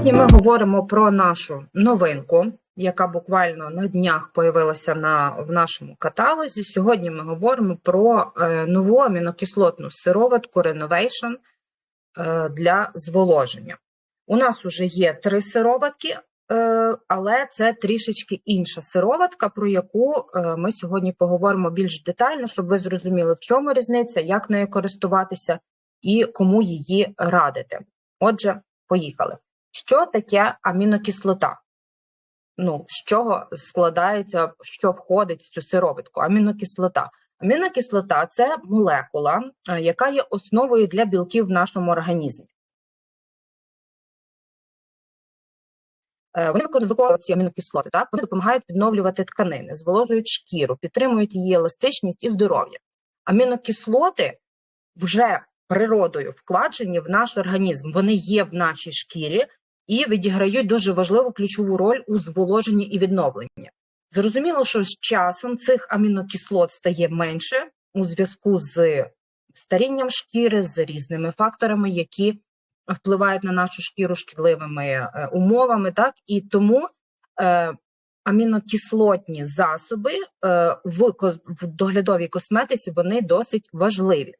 Сьогодні ми говоримо про нашу новинку, яка буквально на днях появилася на, в нашому каталозі. Сьогодні ми говоримо про е, нову амінокислотну сироватку Renovation е, для зволоження. У нас вже є три сироватки, е, але це трішечки інша сироватка, про яку е, ми сьогодні поговоримо більш детально, щоб ви зрозуміли, в чому різниця, як нею користуватися і кому її радити. Отже, поїхали. Що таке амінокислота? Ну, з чого складається, що входить в цю сироватку? Амінокислота. Амінокислота це молекула, е, яка є основою для білків в нашому організмі. Е, Вони виконують ці амінокислоти, так? Вони допомагають відновлювати тканини, зволожують шкіру, підтримують її еластичність і здоров'я. Амінокислоти вже природою вкладені в наш організм. Вони є в нашій шкірі і відіграють дуже важливу ключову роль у зволоженні і відновленні. Зрозуміло, що з часом цих амінокислот стає менше у зв'язку з старінням шкіри, з різними факторами, які впливають на нашу шкіру шкідливими е, умовами, так і тому е, амінокислотні засоби е, в, доглядовій косметиці вони досить важливі.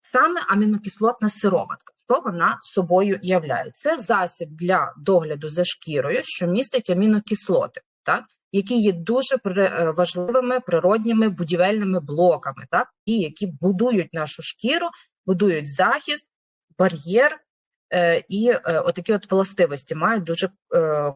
Саме амінокислотна сироватка, що вона собою являє? Це засіб для догляду за шкірою, що містить амінокислоти, так? які є дуже е, важливими природніми будівельними блоками, так? і які будують нашу шкіру, будують захист, бар'єр, е, і е, отакі от властивості мають дуже е,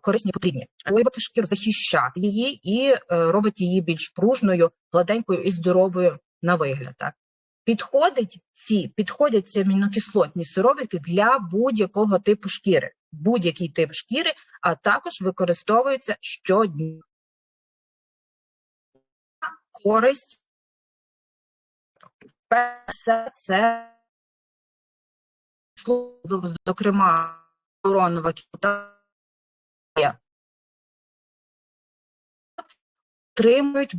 корисні потрібні. Воювати шкіру захищати її і е, робить її більш пружною, гладенькою і здоровою на вигляд. Так? Підходить ці, підходять ці амінокислотні сироватки для будь-якого типу шкіри, будь-який тип шкіри, а також використовуються щодня. Користь. Це зокрема, уронова кіта отримують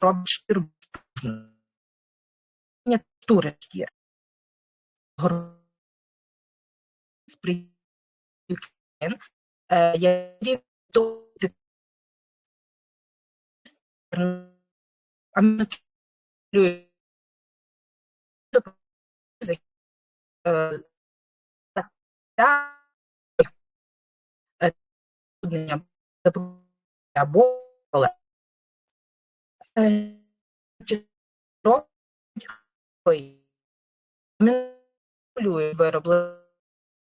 робить шкіру тури шкіри. Е, які до або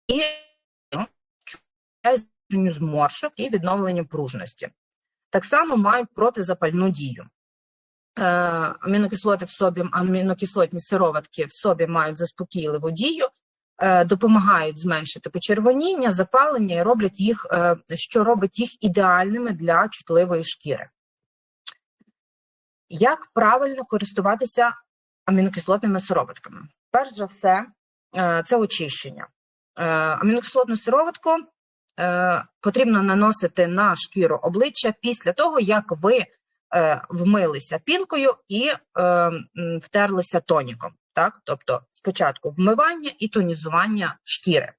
і ну, зморшок і відновленню пружності. Так само мають протизапальну дію. Амінокислоти в собі, амінокислотні сироватки в собі мають заспокійливу дію, допомагають зменшити почервоніння, запалення і роблять їх, е, що робить їх ідеальними для чутливої шкіри. Як правильно користуватися амінокислотними сироватками? Перш за все, е, це очищення. Е, Амінокислотну сироватку е, потрібно наносити на шкіру обличчя після того, як ви вмилися пінкою і втерлися тоніком. Так? Тобто спочатку вмивання і тонізування шкіри.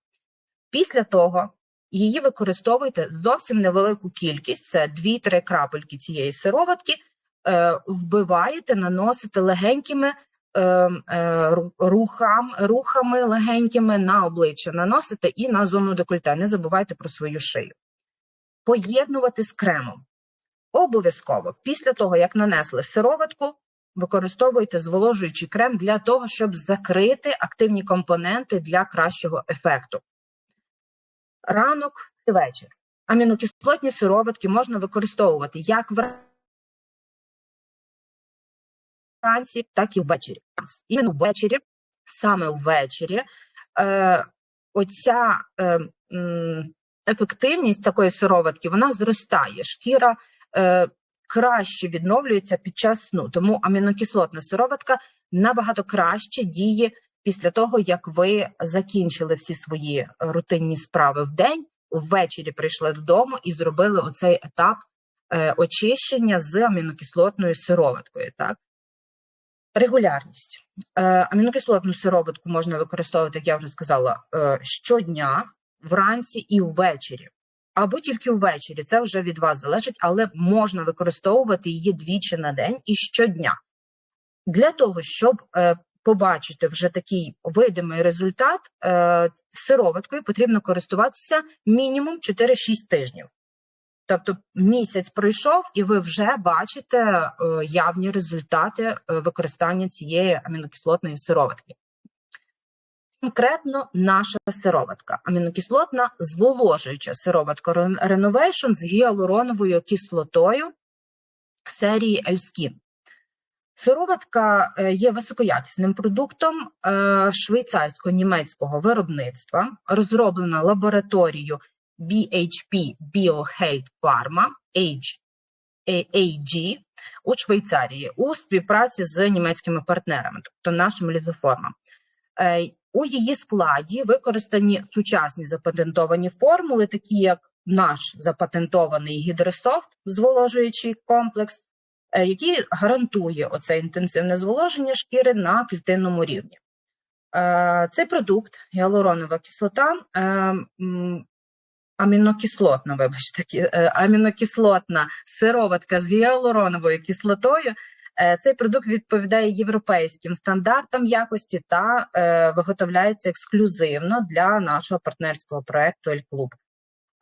Після того її використовуйте зовсім невелику кількість, це 2-3 крапельки цієї сироватки, вбиваєте, наносите легенькими е, е, рухам, рухами легенькими на обличчя, наносите і на зону декольте. Не забувайте про свою шию. Поєднувати з кремом. Обов'язково після того, як нанесли сироватку, використовуйте зволожуючий крем для того, щоб закрити активні компоненти для кращого ефекту. Ранок і вечір. Амінокислотні сироватки можна використовувати як вранці, так і ввечері. Іменно ввечері, саме ввечері, е, оця е, ефективність такої сироватки вона зростає. Шкіра е, краще відновлюється під час сну. Тому амінокислотна сироватка набагато краще діє після того, як ви закінчили всі свої рутинні справи в день, ввечері прийшли додому і зробили оцей етап е, очищення з амінокислотною сироваткою. Так? Регулярність. Е, амінокислотну сироватку можна використовувати, як я вже сказала, е, щодня, вранці і ввечері. Або тільки ввечері, це вже від вас залежить, але можна використовувати її двічі на день і щодня. Для того, щоб е, побачити вже такий видимий результат, сироваткою потрібно користуватися мінімум 4-6 тижнів. Тобто місяць пройшов, і ви вже бачите е, явні результати е, використання цієї амінокислотної сироватки. Конкретно наша сироватка, амінокислотна зволожуюча сироватка Renovation з гіалуроновою кислотою серії Ельскін. Сироватка е, є високоякісним продуктом швейцарсько-німецького виробництва, розроблена лабораторією BHP BioHealth Pharma AG у Швейцарії у співпраці з німецькими партнерами, тобто нашим лізоформом. Е, у її складі використані сучасні запатентовані формули, такі як наш запатентований гідрософт, зволожуючий комплекс, е, який гарантує оце інтенсивне зволоження шкіри на клітинному рівні. Е, цей продукт, гіалуронова кислота, амінокислотна, вибачте, е, амінокислотна сироватка з гіалуроновою кислотою. Е, цей продукт відповідає європейським стандартам якості та е, виготовляється ексклюзивно для нашого партнерського проекту Ель Клуб,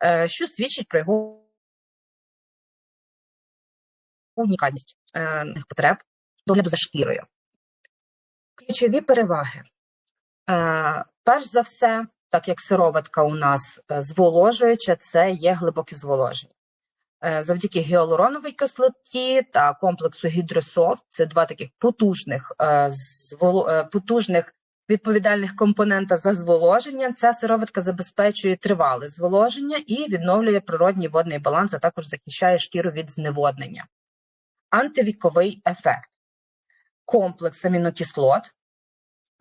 е, що свідчить про його унікальність потреб догляду за шкірою. Ключові переваги. Перш за все, так як сироватка у нас е, зволожуюча, це є глибоке зволоження. Е, завдяки гіалуроновій кислоті та комплексу гідрософт це два таких потужних е, потужних відповідальних компонента за зволоження. Ця сироватка забезпечує тривале зволоження і відновлює природній водний баланс, а також захищає шкіру від зневоднення. Антивіковий ефект. Комплекс амінокислот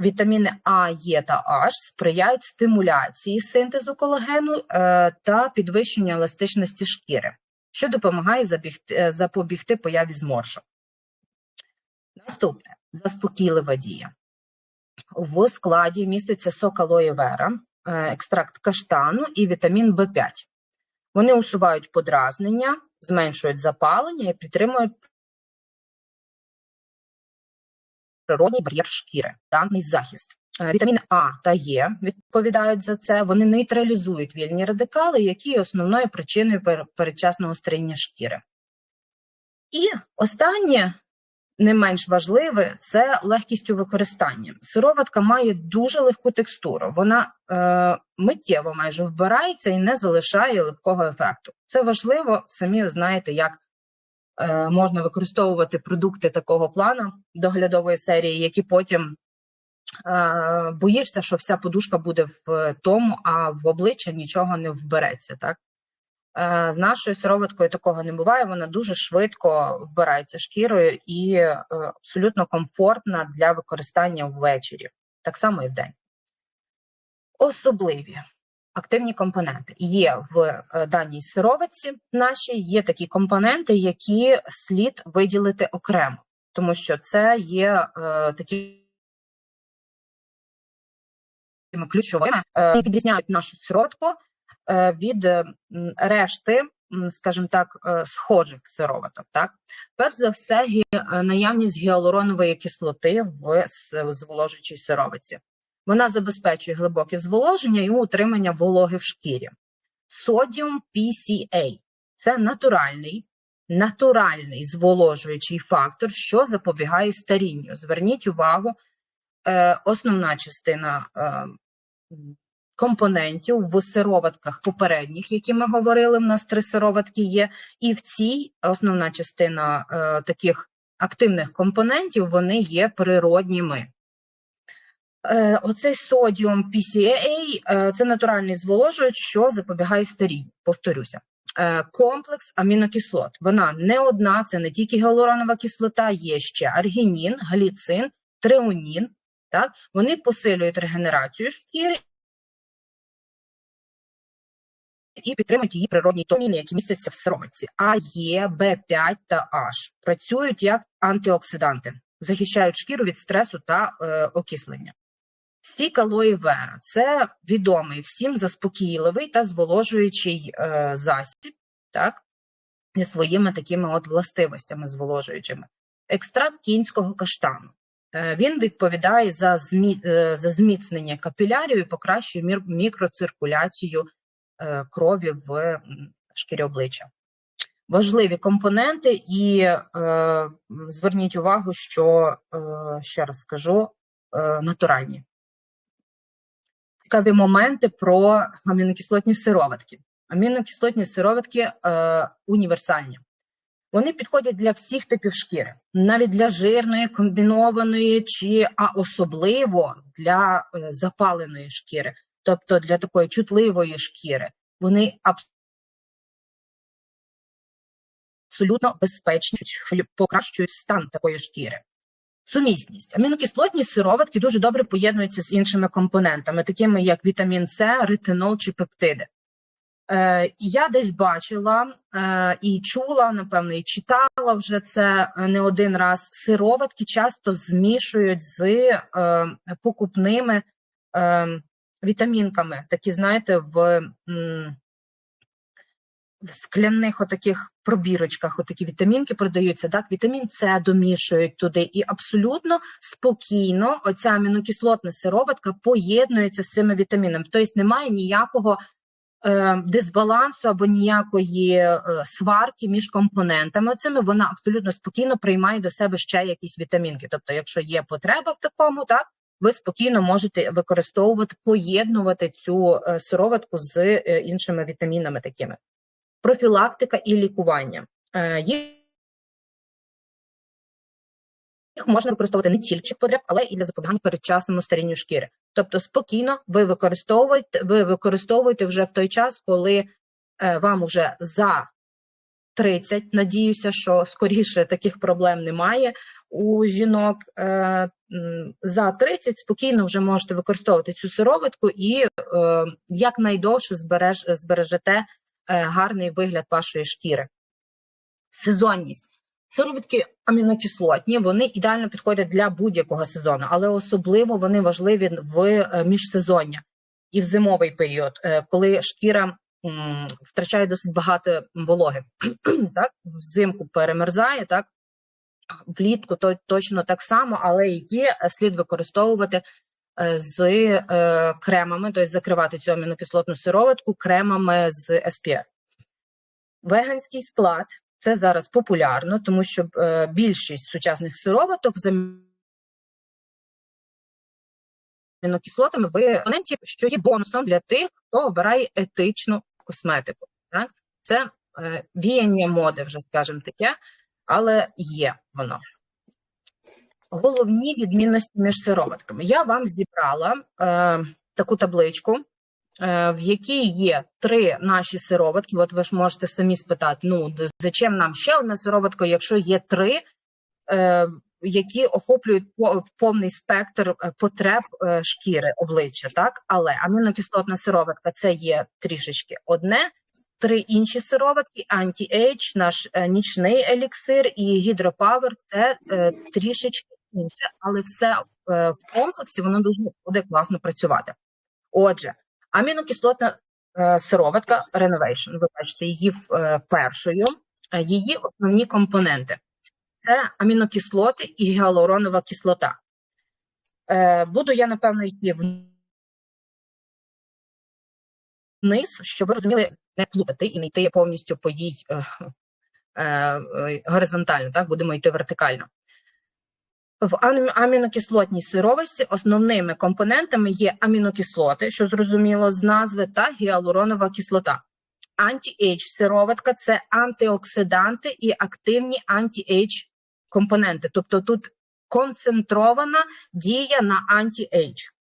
Вітаміни А, Е та H сприяють стимуляції синтезу колагену е, та підвищенню еластичності шкіри, що допомагає е, запобігти появі зморшок. Наступне заспокійлива дія. В складі міститься сок алої вера, е, екстракт каштану і вітамін В5. Вони усувають подразнення, зменшують запалення і підтримують природній бар'єр шкіри, даний захист. Е, вітаміни А та Е відповідають за це. Вони нейтралізують вільні радикали, які є основною причиною передчасного старіння шкіри. І останнє, не менш важливе, це легкість у використанні. Сироватка має дуже легку текстуру, вона е, миттєво майже вбирається і не залишає липкого ефекту. Це важливо, самі ви знаєте, як можна використовувати продукти такого плану доглядової серії, які потім е, боїшся, що вся подушка буде в тому, а в обличчя нічого не вбереться. Так? Е, з нашою сироваткою такого не буває, вона дуже швидко вбирається шкірою і абсолютно комфортна для використання ввечері, так само і в день. Особливі активні компоненти. Є в е, даній сировиці нашій є такі компоненти, які слід виділити окремо, тому що це є е, такі. Ключовими е, відрізняють нашу сироватку е, від решти, скажімо так, схожих сироваток. Так, перш за все, наявність гіалуронової кислоти в зволожуючій сировиці. Вона забезпечує глибоке зволоження і утримання вологи в шкірі. Содіум PCA це натуральний натуральний зволожуючий фактор, що запобігає старінню. Зверніть увагу, е, основна частина е, компонентів в сироватках попередніх, які ми говорили, в нас три сироватки є, і в цій основна частина е, таких активних компонентів вони є природніми. Е, оцей содіум PCA е, це натуральний зволожуючий, що запобігає старінню. Повторюся. Е, комплекс амінокислот. Вона не одна, це не тільки гіалуронова кислота, є ще аргінін, гліцин, треонін. Так? Вони посилюють регенерацію шкіри і підтримують її природні томіни, які містяться в сироватці. А, Е, Б5 та H працюють як антиоксиданти захищають шкіру від стресу та е, окислення. Стік алої вера це відомий всім заспокійливий та зволожуючий е, засіб, так, зі своїми такими от властивостями зволожуючими. Екстракт кінського каштану. Е, він відповідає за, змі, е, за зміцнення капілярів і покращує мір, мікроциркуляцію е, крові в м, шкірі обличчя. Важливі компоненти, і е, зверніть увагу, що е, ще раз скажу, е, натуральні. Цікаві моменти про амінокислотні сироватки. Амінокислотні сироватки е, універсальні. Вони підходять для всіх типів шкіри, навіть для жирної, комбінованої, чи а особливо для е, запаленої шкіри, тобто для такої чутливої шкіри. Вони абсолютно безпечні, що покращують стан такої шкіри. Сумісність. Амінокислотні сироватки дуже добре поєднуються з іншими компонентами, такими як вітамін С, ретинол чи пептиди. Е, Я десь бачила е, і чула, напевно, і читала вже це не один раз. Сироватки часто змішують з е, покупними е, вітамінками, такі, знаєте, в. М, в скляних отаких пробірочках отакі вітамінки продаються, так, вітамін С домішують туди, і абсолютно спокійно оця амінокислотна сироватка поєднується з цими вітамінами. Тобто немає ніякого е, дисбалансу або ніякої е, сварки між компонентами. Цими вона абсолютно спокійно приймає до себе ще якісь вітамінки. Тобто, якщо є потреба в такому, так. Ви спокійно можете використовувати, поєднувати цю е, сироватку з е, іншими вітамінами такими профілактика і лікування. Е, їх можна використовувати не тільки потреб, але і для запобігання передчасному старінню шкіри. Тобто, спокійно ви використовуєте, ви використовуєте вже в той час, коли е, вам вже за 30, надіюся, що скоріше таких проблем немає у жінок. Е, за 30 спокійно вже можете використовувати цю сироватку і якнайдовше збереж, збережете гарний вигляд вашої шкіри. Сезонність. Сироватки амінокислотні, вони ідеально підходять для будь-якого сезону, але особливо вони важливі в е, міжсезоння і в зимовий період, е, коли шкіра втрачає досить багато вологи. так? Взимку перемерзає, так? влітку то точно так само, але її слід використовувати Е, з е, кремами, тобто закривати цю амінокислотну сироватку кремами з SPF. Веганський склад це зараз популярно, тому що е, більшість сучасних сироваток з амінокислотами в що є бонусом для тих, хто обирає етичну косметику. Так? Це е, віяння моди, вже скажімо таке, але є воно головні відмінності між сироватками. Я вам зібрала е, таку табличку, е, в якій є три наші сироватки. От ви ж можете самі спитати: ну зачем нам ще одна сироватка, якщо є три, е, які охоплюють повний спектр е, потреб е, шкіри обличчя, так але амінокислотна сироватка це є трішечки одне. Три інші сироватки: анті-ейдж, наш е, нічний еліксир і гідропавер це е, трішечки інше, але все е, в комплексі воно дуже буде класно працювати. Отже, амінокислотна е, сироватка Renovation, ви бачите її е, першою, її основні компоненти це амінокислоти і гіалуронова кислота. Буду я, напевно, йти вниз, щоб ви розуміли, не плутати і не йти повністю по їй горизонтально, так, будемо йти вертикально. В амінокислотній сировості основними компонентами є амінокислоти, що зрозуміло з назви, та гіалуронова кислота. Анті-ейдж сироватка це антиоксиданти і активні анті-ейдж компоненти. Тобто тут концентрована дія на анті-ейдж.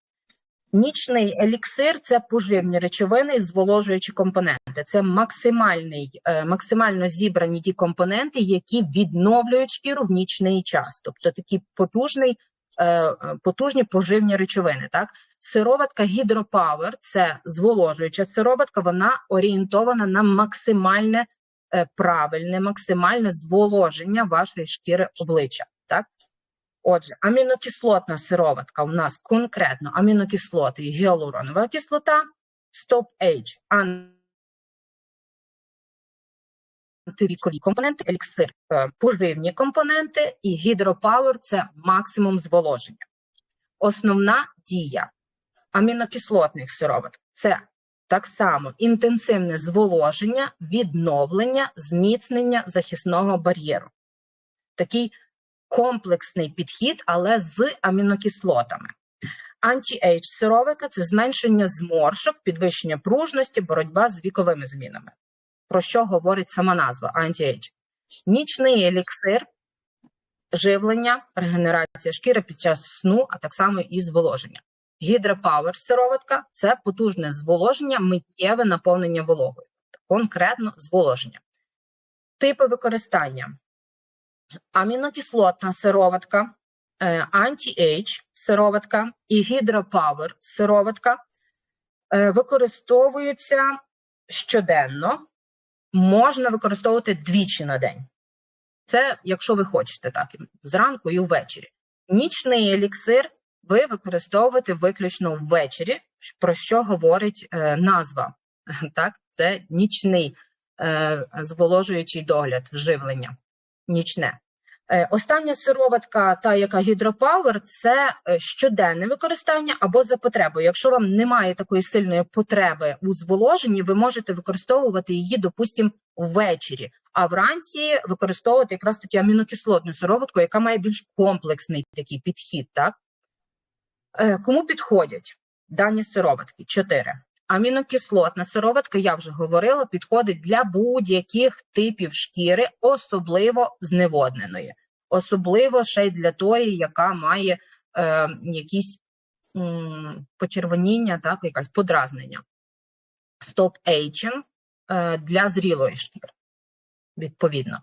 Нічний еліксир це поживні речовини, зволожуючі компоненти. Це максимальний, е, максимально зібрані ті компоненти, які відновлюють шкіру в нічний час, тобто такі потужний, е, потужні поживні речовини. Так, сироватка гідропауер це зволожуюча сироватка, вона орієнтована на максимальне е, правильне, максимальне зволоження вашої шкіри обличчя. Отже, амінокислотна сироватка у нас конкретно амінокислоти і гіалуронова кислота, стоп-H, антивікові компоненти, еліксир, е, поживні компоненти і гідропауер це максимум зволоження. Основна дія амінокислотних сироваток це так само інтенсивне зволоження, відновлення, зміцнення захисного бар'єру. Такий комплексний підхід, але з амінокислотами. Анті-ейдж сировика це зменшення зморшок, підвищення пружності, боротьба з віковими змінами. Про що говорить сама назва анті-ейдж? Нічний еліксир, живлення, регенерація шкіри під час сну, а так само і зволоження. Гідропауер сироватка це потужне зволоження, миттєве наповнення вологою, конкретно зволоження. Типи використання: амінокислотна сироватка, анті-ейдж сироватка і гідропауер сироватка е, використовуються щоденно, можна використовувати двічі на день. Це, якщо ви хочете, так, зранку і ввечері. Нічний еліксир ви використовуєте виключно ввечері, про що говорить е, назва. Так, Це нічний е, зволожуючий догляд, живлення. Нічне. Е, остання сироватка, та яка гідропауер, це е, щоденне використання або за потребою. Якщо вам немає такої сильної потреби у зволоженні, ви можете використовувати її, допустимо, ввечері, а вранці використовувати якраз таки амінокислотну сироватку, яка має більш комплексний такий підхід. Так? Е, кому підходять дані сироватки? Чотири. Амінокислотна сироватка, я вже говорила, підходить для будь-яких типів шкіри, особливо зневодненої, особливо ще й для тої, яка має е, якісь м, почервоніння, так, якась подразнення. Стоп-ейджинг е, для зрілої шкіри, відповідно.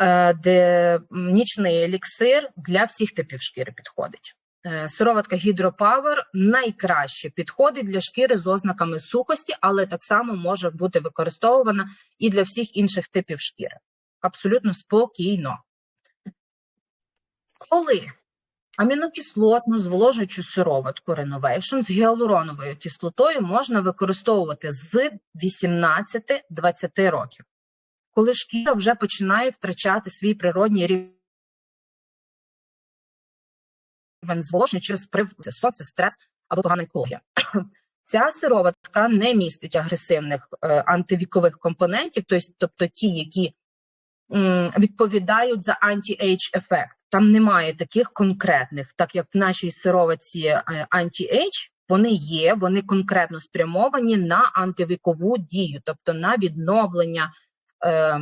Е, де Нічний еліксир для всіх типів шкіри підходить. Е, сироватка Hydropower найкраще підходить для шкіри з ознаками сухості, але так само може бути використовувана і для всіх інших типів шкіри. Абсолютно спокійно. Коли амінокислотну зволожуючу сироватку Renovation з гіалуроновою кислотою можна використовувати з 18-20 років, коли шкіра вже починає втрачати свій природній рівень рівень через вплив сонце, стрес або погана екологія. Ця сироватка не містить агресивних е, антивікових компонентів, тобто ті, які відповідають за анті-ейдж ефект. Там немає таких конкретних, так як в нашій сироватці анті-ейдж, вони є, вони конкретно спрямовані на антивікову дію, тобто на відновлення. Е,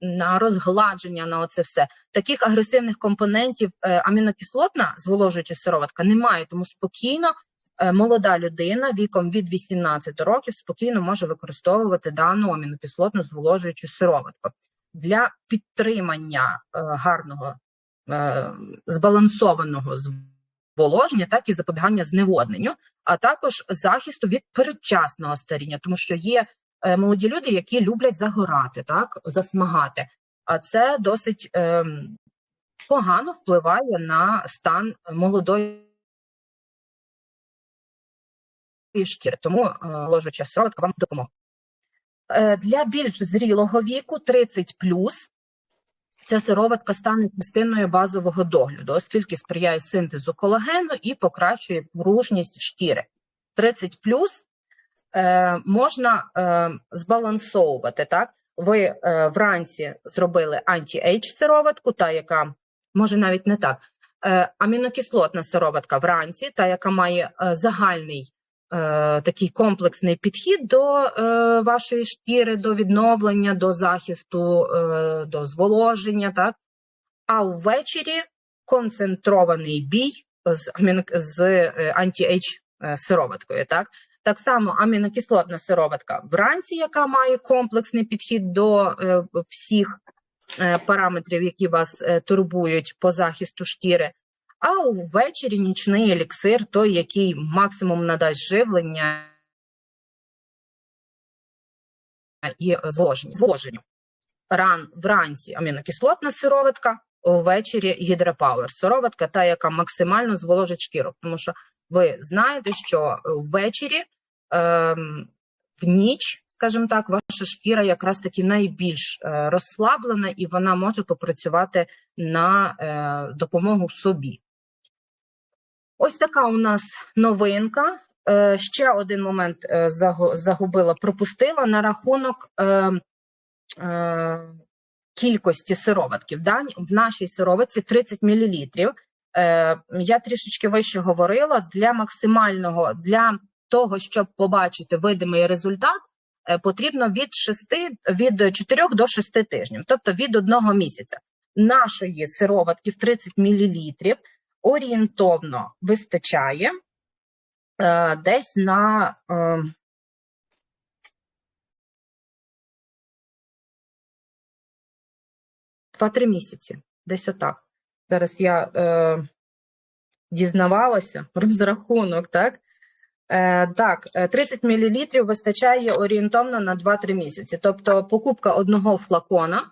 на розгладження, на оце все. Таких агресивних компонентів е, амінокислотна зволожуюча сироватка немає, тому спокійно е, молода людина віком від 18 років спокійно може використовувати дану амінокислотну зволожуючу сироватку. Для підтримання е, гарного збалансованого зволоження, так і запобігання зневодненню, а також захисту від передчасного старіння, тому що є молоді люди, які люблять загорати, так засмагати. А це досить е, погано впливає на стан молодої шкіри. Тому е, ложуча сироватка вам допоможе. Е, для більш зрілого віку 30 Ця сироватка стане частиною базового догляду, оскільки сприяє синтезу колагену і покращує пружність шкіри. 30 е, можна е, збалансовувати. так? Ви е, вранці зробили анті-ейдж сироватку, та яка може навіть не так. Е, амінокислотна сироватка вранці, та яка має е, загальний е, такий комплексний підхід до е, вашої шкіри, до відновлення, до захисту, е, до зволоження. так? А ввечері концентрований бій з, з е, анті-ейдж сироваткою. так? Так само амінокислотна сироватка вранці, яка має комплексний підхід до е, всіх е, параметрів, які вас е, турбують по захисту шкіри. А ввечері нічний еліксир, той, який максимум надасть живлення і зволоженню. Ран вранці амінокислотна сироватка, ввечері гідропауер. Сироватка та, яка максимально зволожить шкіру. Тому що ви знаєте, що ввечері ем, в ніч, скажімо так, ваша шкіра якраз таки найбільш е, розслаблена, і вона може попрацювати на е, допомогу собі. Ось така у нас новинка. Е, ще один момент е, загубила, пропустила на рахунок е, е, кількості сироватків. В нашій сироватці 30 мл. Е, я трішечки вище говорила для максимального для того, щоб побачити видимий результат, е, потрібно від 6, від 4 до 6 тижнів, тобто від одного місяця. Нашої сироватки в 30 мл орієнтовно вистачає е, десь на два-три місяці. Десь отак. Зараз я е, дізнавалася розрахунок, так? Е, так, е, 30 мл вистачає орієнтовно на 2-3 місяці. Тобто покупка одного флакона.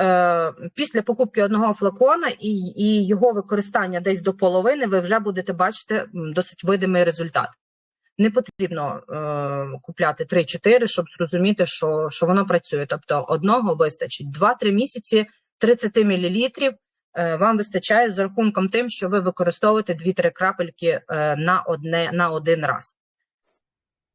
Е, після покупки одного флакона і, і його використання десь до половини, ви вже будете бачити досить видимий результат. Не потрібно е, купляти 3-4, щоб зрозуміти, що, що воно працює. Тобто одного вистачить 2-3 місяці, 30 мл е, вам вистачає з рахунком тим, що ви використовуєте 2-3 крапельки е, на, одне, на один раз.